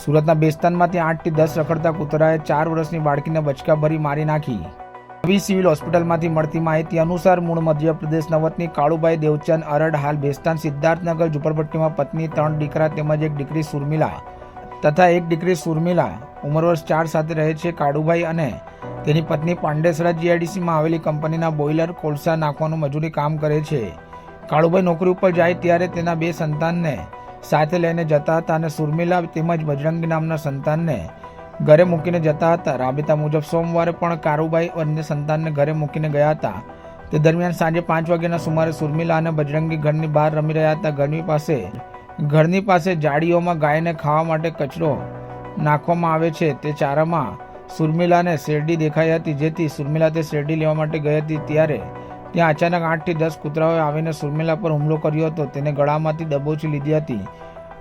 સુરતના બેસ્તાનમાંથી આઠથી દસ રખડતા કૂતરાએ ચાર વર્ષની બાળકીને બચકા ભરી મારી નાખી. નવી સિવિલ હોસ્પિટલમાંથી મળતી માહિતી અનુસાર મૂળ મધ્યપ્રદેશ નવતની કાળુભાઈ દેવચંદ અરડ હાલ બેસ્તાન સિદ્ધાર્થનગર ઝુંપડપટ્ટીમાં પત્ની ત્રણ દીકરા તેમજ એક દીકરી સુરમિલા તથા એક દીકરી સુરમિલા ઉંમર વર્ષ ચાર સાથે રહે છે કાળુભાઈ અને તેની પત્ની પાંડેસરા જીઆઈડીસીમાં આવેલી કંપનીના બોઇલર કોલસા નાખવાનું મજૂરી કામ કરે છે. કાળુભાઈ નોકરી ઉપર જાય ત્યારે તેના બે સંતાનને સાથે લઈને જતા હતા અને સુરમિલા તેમજ બજરંગી નામના સંતાનને ઘરે મૂકીને જતા હતા. રાબેતા મુજબ સોમવારે પણ કારુભાઈ અન્ય સંતાનને ઘરે મૂકીને ગયા હતા. તે દરમિયાન સાંજે પાંચ વાગ્યાના સુમારે સુરમિલા અને બજરંગી ઘરની બહાર રમી રહ્યા હતા. ઘરની પાસે ઘરની પાસે જાળીઓમાં ગાયને ખાવા માટે કચરો નાખવામાં આવે છે. તે ચારામાં સુરમિલાને શેરડી દેખાઈ હતી, જેથી સુરમિલા તે શેરડી લેવા માટે ગઈ હતી. ત્યારે ત્યાં અચાનક આઠથી દસ કૂતરાઓએ આવીને સુરમેલા પર હુમલો કર્યો હતો. તેને ગળામાંથી દબોચી લીધી હતી.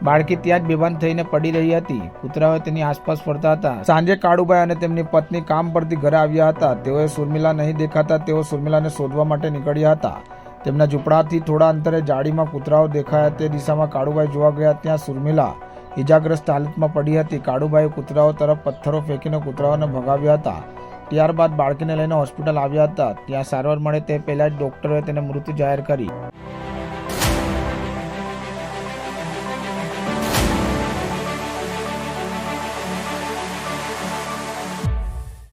બાળકી ત્યાં જ બેભાન થઈને પડી રહી હતી. કૂતરાઓ તેની આસપાસ ફરતા હતા. સાંજે કાળુભાઈ અને તેમની પત્ની કામ પરથી ઘરે આવ્યા હતા. તેઓએ સુરમિલા નહીં દેખાતા તેઓ સુરમિલાને શોધવા માટે નીકળ્યા હતા. તેમના ઝૂંપડાથી થોડા અંતરે જાળીમાં કૂતરાઓ દેખાયા. તે દિશામાં કાળુભાઈ જોવા ગયા ત્યાં સુરમિલા ઇજાગ્રસ્ત હાલતમાં પડી હતી. કાળુભાઈએ કૂતરાઓ તરફ પથ્થરો ફેંકીને કૂતરાઓને ભગાવ્યા હતા. ત્યારબાદ બાળકીને લઈને હોસ્પિટલ આવ્યા હતા. ત્યાં સારવાર મળે તે પહેલાં જ ડોક્ટરોએ તેને મૃત જાહેર કરી.